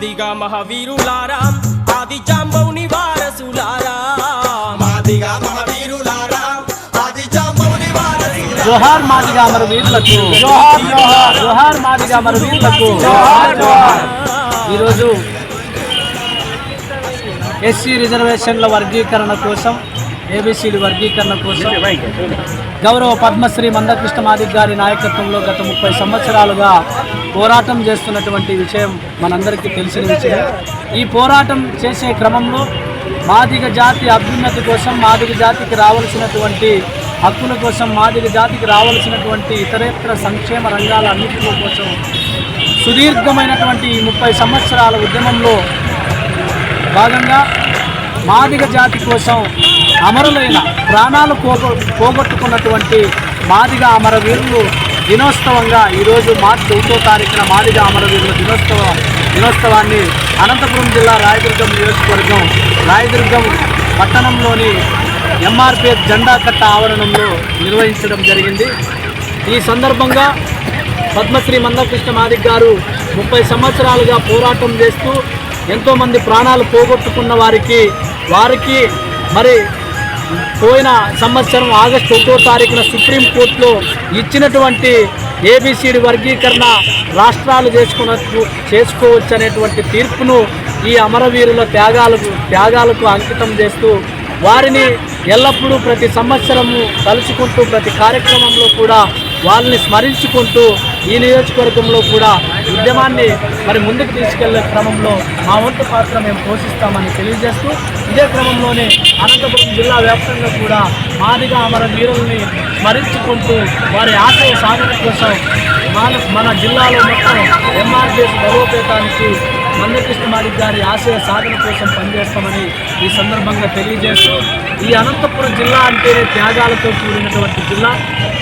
మాదిగా మహావీరులారా ఆది జాంబౌని వారసులారా మాదిగా మహావీరులారా ఆది జాంబవుని వారసులారా జోహార్ మాదిగా అమర వీరులకు జోహార్ జోహార్. జోహార్ మాదిగా అమర వీరులకు జోహార్ జోహార్. ఈరోజు ఎస్సీ రిజర్వేషన్ల వర్గీకరణ కోసం ఏబీసీలు వర్గీకరణ కోసం గౌరవ పద్మశ్రీ మందకృష్ణ మాదిక్ గారి నాయకత్వంలో గత ముప్పై సంవత్సరాలుగా పోరాటం చేస్తున్నటువంటి విషయం మనందరికీ తెలిసిన విషయం. ఈ పోరాటం చేసే క్రమంలో మాదిగ జాతి అభ్యున్నతి కోసం మాదిగ జాతికి రావాల్సినటువంటి హక్కుల కోసం మాదిగ జాతికి రావాల్సినటువంటి ఇతరేతర సంక్షేమ రంగాల అన్నిటి కోసం సుదీర్ఘమైనటువంటి ఈ ముప్పై సంవత్సరాల ఉద్యమంలో భాగంగా మాదిగ జాతి కోసం అమరులైన ప్రాణాలు పోగొ పోగొట్టుకున్నటువంటి మాదిగ అమరవీరులు దినోత్సవంగా ఈరోజు మార్చి ఒకటో తారీఖున మాదిగ అమరవీరుల దినోత్సవ దినోత్సవాన్ని అనంతపురం జిల్లా రాయదుర్గం నియోజకవర్గం రాయదుర్గం పట్టణంలోని ఎంఆర్పిఎఫ్ జెండా కట్ట ఆవరణంలో నిర్వహించడం జరిగింది. ఈ సందర్భంగా పద్మశ్రీ మందకృష్ణ మాదిక్ గారు ముప్పై సంవత్సరాలుగా పోరాటం చేస్తూ ఎంతోమంది ప్రాణాలు పోగొట్టుకున్న వారికి వారికి మరి పోయిన సంవత్సరం ఆగస్టు ఒకటో తారీఖున సుప్రీంకోర్టులో ఇచ్చినటువంటి ఏబిసిడి వర్గీకరణ రాష్ట్రాలు చేసుకున్నట్టు చేసుకోవచ్చు అనేటువంటి తీర్పును ఈ అమరవీరుల త్యాగాలకు త్యాగాలకు అంకితం చేస్తూ వారిని ఎల్లప్పుడూ ప్రతి సంవత్సరము తలుచుకుంటూ ప్రతి కార్యక్రమంలో కూడా వాళ్ళని స్మరించుకుంటూ ఈ నియోజకవర్గంలో కూడా ఉద్యమాన్ని మరి ముందుకు తీసుకెళ్ళే క్రమంలో మా వంతు పాత్ర మేము పోషిస్తామని తెలియజేస్తూ ఇదే క్రమంలోనే అనంతపురం జిల్లా వ్యాప్తంగా కూడా మాదిగా అమర వీరుల్ని స్మరించుకుంటూ వారి ఆశయ సాధన కోసం మన మన జిల్లాలో మొత్తం ఎంఆర్జీఎస్ బలోపేతానికి మందకృష్ణ మాలిక్ గారి ఆశయ సాధన కోసం పనిచేస్తామని ఈ సందర్భంగా తెలియజేస్తూ ఈ అనంతపురం జిల్లా అంటేనే త్యాగాలతో కూడినటువంటి జిల్లా.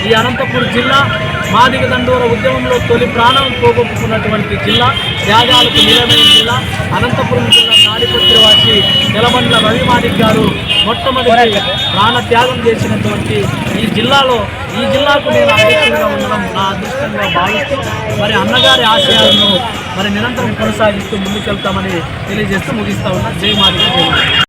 ఈ అనంతపురం జిల్లా మాదిగ దండోర ఉద్యమంలో తొలి ప్రాణం పోగొట్టుకున్నటువంటి జిల్లా త్యాగాలకు నిలమైన జిల్లా అనంతపురం జిల్లా తాడిపత్రి వాసి నిలబండ్ల రవి మాదిక్ గారు మొట్టమొదటి ప్రాణ త్యాగం చేసినటువంటి ఈ జిల్లాలో ఈ జిల్లాకు నేను అధ్యక్షుడిగా ఉండడం నా అదృష్టంగా భావిస్తూ మరి అన్నగారి ఆశయాలను మరి నిరంతరం కొనసాగిస్తూ ముందుకెళ్తామని తెలియజేస్తూ ముగిస్తా ఉన్నా. జై మాదిగ జై